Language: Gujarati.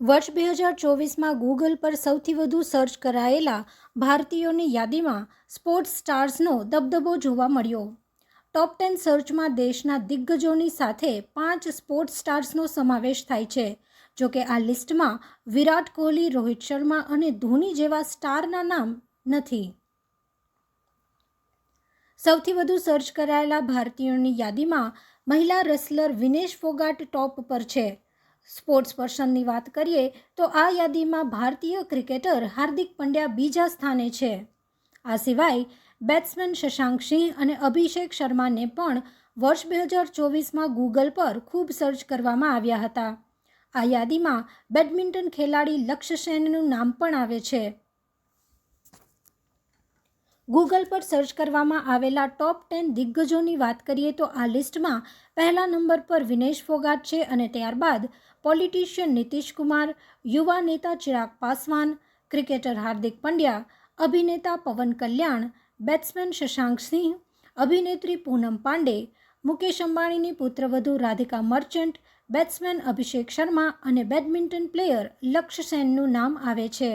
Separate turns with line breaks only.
વર્ષ બે હજાર ચોવીસમાં ગૂગલ પર સૌથી વધુ સર્ચ કરાયેલા ભારતીયોની યાદીમાં સ્પોર્ટ્સ સ્ટાર્સનો દબદબો જોવા મળ્યો. ટોપ ટેન સર્ચમાં દેશના દિગ્ગજોની સાથે પાંચ સ્પોર્ટ્સ સ્ટાર્સનો સમાવેશ થાય છે. જોકે આ લિસ્ટમાં વિરાટ કોહલી, રોહિત શર્મા અને ધોની જેવા સ્ટારના નામ નથી. સૌથી વધુ સર્ચ કરાયેલા ભારતીયોની યાદીમાં મહિલા રેસલર વિનેશ ફોગાટ ટોપ પર છે. સ્પોર્ટ્સ પર્સનની વાત કરીએ તો આ યાદીમાં ભારતીય ક્રિકેટર હાર્દિક પંડ્યા બીજા સ્થાને છે. આ સિવાય બેટ્સમેન શશાંક સિંહ અને અભિષેક શર્માને પણ વર્ષ બે હજાર ચોવીસમાં ગૂગલ પર ખૂબ સર્ચ કરવામાં આવ્યા હતા. આ યાદીમાં બેડમિન્ટન ખેલાડી લક્ષ્ય સેનનું નામ પણ આવે છે. ગૂગલ પર સર્ચ કરવામાં આવેલા ટોપ ટેન દિગ્ગજોની વાત કરીએ તો આ લિસ્ટમાં પહેલા નંબર પર વિનેશ ફોગાટ છે અને ત્યારબાદ પોલિટિશિયન નીતિશ કુમાર, યુવા નેતા ચિરાગ પાસવાન ક્રિકેટર હાર્દિક પંડ્યા, અભિનેતા પવન કલ્યાણ બેટ્સમેન શશાંક સિંહ, અભિનેત્રી પૂનમ પાંડે, મુકેશ અંબાણીની પુત્રવધુ રાધિકા મર્ચન્ટ બેટ્સમેન અભિષેક શર્મા અને બેડમિન્ટન પ્લેયર લક્ષ્ય સેનનું નામ આવે છે.